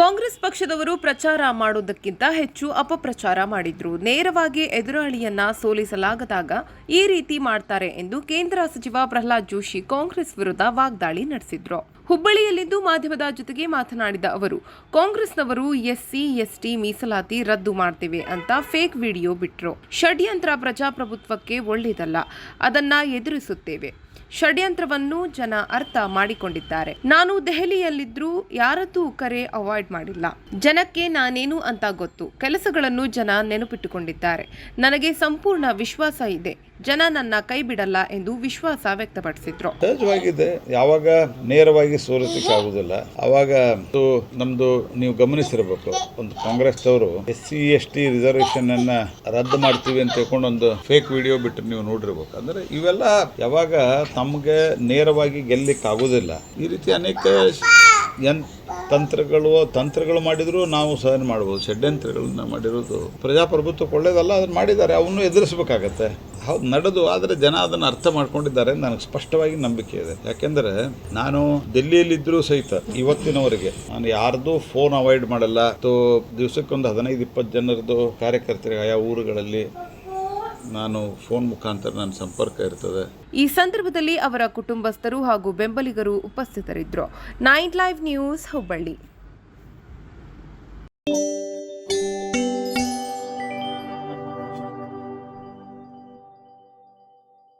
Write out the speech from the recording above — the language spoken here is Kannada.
ಕಾಂಗ್ರೆಸ್ ಪಕ್ಷದವರು ಪ್ರಚಾರ ಮಾಡೋದಕ್ಕಿಂತ ಹೆಚ್ಚು ಅಪಪ್ರಚಾರ ಮಾಡಿದ್ರು. ನೇರವಾಗಿ ಎದುರಾಳಿಯನ್ನ ಸೋಲಿಸಲಾಗದಾಗ ಈ ರೀತಿ ಮಾಡ್ತಾರೆ ಎಂದು ಕೇಂದ್ರ ಸಚಿವ ಪ್ರಹ್ಲಾದ್ ಜೋಶಿ ಕಾಂಗ್ರೆಸ್ ವಿರುದ್ಧ ವಾಗ್ದಾಳಿ ನಡೆಸಿದ್ರು. ಹುಬ್ಬಳ್ಳಿಯಲ್ಲಿಂದು ಮಾಧ್ಯಮದ ಜೊತೆಗೆ ಮಾತನಾಡಿದ ಅವರು, ಕಾಂಗ್ರೆಸ್ನವರು ಎಸ್ಸಿ, ಎಸ್ಟಿ ಮೀಸಲಾತಿ ರದ್ದು ಮಾಡ್ತೇವೆ ಅಂತ ಫೇಕ್ ವಿಡಿಯೋ ಬಿಟ್ರು. ಷಡ್ಯಂತ್ರ ಪ್ರಜಾಪ್ರಭುತ್ವಕ್ಕೆ ಒಳ್ಳೆಯದಲ್ಲ ಅದನ್ನ ಎದುರಿಸುತ್ತೇವೆ. ಷಡ್ಯಂತ್ರವನ್ನು ಜನ ಅರ್ಥ ಮಾಡಿಕೊಂಡಿದ್ದಾರೆ. ನಾನು ದೆಹಲಿಯಲ್ಲಿದ್ರೂ ಯಾರದ್ದು ಕರೆ ಅವಾಯ್ಡ್ ಮಾಡಿಲ್ಲ. ಜನಕ್ಕೆ ನಾನೇನು ಅಂತ ಗೊತ್ತು. ಕೆಲಸಗಳನ್ನು ಜನ ನೆನಪಿಟ್ಟುಕೊಂಡಿದ್ದಾರೆ. ನನಗೆ ಸಂಪೂರ್ಣ ವಿಶ್ವಾಸ ಇದೆ. ಜನ ನನ್ನ ಕೈ ಬಿಡಲ್ಲ ಎಂದು ವಿಶ್ವಾಸ ವ್ಯಕ್ತಪಡಿಸಿದ್ರು. ಸಹಜವಾಗಿದೆ. ಯಾವಾಗ ನೇರವಾಗಿ ಸೋಲಿಸಲಿಕ್ಕೆ ಆಗುದಿಲ್ಲ ಅವಾಗ ನಮ್ದು ನೀವು ಗಮನಿಸಿರ್ಬೇಕು. ಒಂದು ಕಾಂಗ್ರೆಸ್ದವರು S C S T reservation ಅನ್ನ ರದ್ದು ಮಾಡ್ತೀವಿ ಅಂತ ಹೇಳ್ಕೊಂಡು ಒಂದು ಫೇಕ್ ವಿಡಿಯೋ ಬಿಟ್ಟು ನೀವು ನೋಡಿರ್ಬೇಕು. ಅಂದ್ರೆ ಇವೆಲ್ಲ ಯಾವಾಗ ತಮಗೆ ನೇರವಾಗಿ ಗೆಲ್ಲಿಕ್ಕೆ ಆಗೋದಿಲ್ಲ ಈ ರೀತಿ ಅನೇಕ ಯನ್ ತಂತ್ರಗಳು ತಂತ್ರಗಳು ಮಾಡಿದ್ರು ನಾವು ಸಹನೆ ಮಾಡ್ಬೋದು? ಷಡ್ಯಂತ್ರಗಳನ್ನ ಮಾಡಿರೋದು ಪ್ರಜಾಪ್ರಭುತ್ವಕ್ಕೆ ಒಳ್ಳೇದಲ್ಲ ಅದನ್ನ ಮಾಡಿದ್ದಾರೆ. ಅವನು ಎದುರಿಸ್ಬೇಕಾಗತ್ತೆ. ಹೌದು, ನಡೆದು ಆದರೆ ಜನ ಅದನ್ನು ಅರ್ಥ ಮಾಡ್ಕೊಂಡಿದ್ದಾರೆ ನನಗೆ ಸ್ಪಷ್ಟವಾಗಿ ನಂಬಿಕೆ ಇದೆ. ಯಾಕೆಂದರೆ ನಾನು ದಿಲ್ಲಿಯಲ್ಲಿದ್ದರೂ ಸಹಿತ ಇವತ್ತಿನವರೆಗೆ ನಾನು ಯಾರ್ದು ಫೋನ್ ಅವಾಯ್ಡ್ ಮಾಡಲ್ಲ. ಅಥವಾ ದಿವಸಕ್ಕೊಂದು ಹದಿನೈದು, ಇಪ್ಪತ್ತು ಜನರದ್ದು ಕಾರ್ಯಕರ್ತರಿಗೆ ಆಯಾ ಊರುಗಳಲ್ಲಿ ನಾನು ಫೋನ್ ಮುಖಾಂತರ ನನ್ನ ಸಂಪರ್ಕ ಇರ್ತದೆ. ಈ ಸಂದರ್ಭದಲ್ಲಿ ಅವರ ಕುಟುಂಬಸ್ಥರು ಹಾಗೂ ಬೆಂಬಲಿಗರು ಉಪಸ್ಥಿತರಿದ್ದರು. Nine live news Hubballi.